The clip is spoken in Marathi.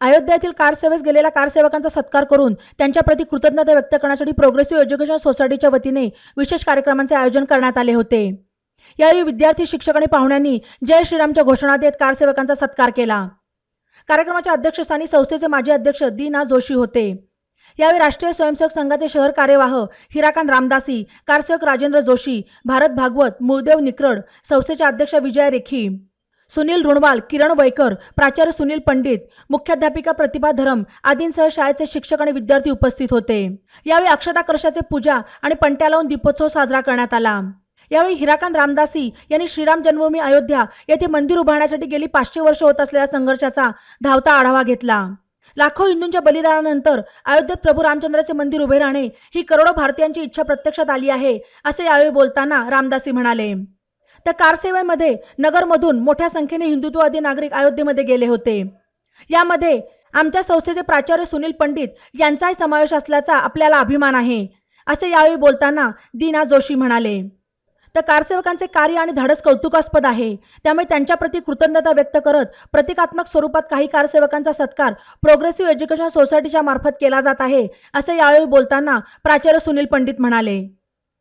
अयोध्यातील कारसेवेस गेलेल्या कारसेवकांचा सत्कार करून त्यांच्याप्रती कृतज्ञता व्यक्त करण्यासाठी प्रोग्रेसिव्ह एज्युकेशन सोसायटीच्या वतीने विशेष कार्यक्रमांचे आयोजन करण्यात आले होते. यावेळी विद्यार्थी शिक्षक आणि पाहुण्यांनी जय श्रीरामच्या घोषणा देत कारसेवकांचा सत्कार केला. कार्यक्रमाच्या अध्यक्षस्थानी संस्थेचे माजी अध्यक्ष दीना जोशी होते. यावेळी राष्ट्रीय स्वयंसेवक संघाचे शहर कार्यवाह हिराकांत रामदासी कारसेवक राजेंद्र जोशी भारत भागवत मूळदेव निक्रड संस्थेच्या अध्यक्ष विजय रेखी सुनील रुणवाल किरण वैकर प्राचार्य सुनील पंडित मुख्याध्यापिका प्रतिभा धरम आदींसह शाळेचे शिक्षक आणि विद्यार्थी उपस्थित होते. यावेळी अक्षता कलशाचे पूजा आणि पंट्या लावून दीपोत्सव साजरा करण्यात आला. यावेळी हिराकांत रामदासी यांनी श्रीराम जन्मभूमी अयोध्या येथे मंदिर उभारण्यासाठी गेली पाचशे वर्ष होत असलेल्या संघर्षाचा धावता आढावा घेतला. लाखो हिंदूंच्या बलिदानानंतर अयोध्येत प्रभू रामचंद्राचे मंदिर उभे राहणे ही करोडो भारतीयांची इच्छा प्रत्यक्षात आली आहे असे यावेळी बोलताना रामदासी म्हणाले. तर कारसेवेमध्ये नगरमधून मोठ्या संख्येने हिंदुत्ववादी नागरिक अयोध्येमध्ये गेले होते. यामध्ये आमच्या संस्थेचे प्राचार्य सुनील पंडित यांचाही समावेश असल्याचा आपल्याला अभिमान आहे असे यावेळी बोलताना दीना जोशी म्हणाले. तर कारसेवकांचे कार्य आणि धाडस कौतुकास्पद आहे. त्यामुळे त्यांच्याप्रती कृतज्ञता व्यक्त करत प्रतिकात्मक स्वरूपात काही कारसेवकांचा सत्कार प्रोग्रेसिव्ह एज्युकेशन सोसायटीच्या मार्फत केला जात आहे असे यावेळी बोलताना प्राचार्य सुनील पंडित म्हणाले.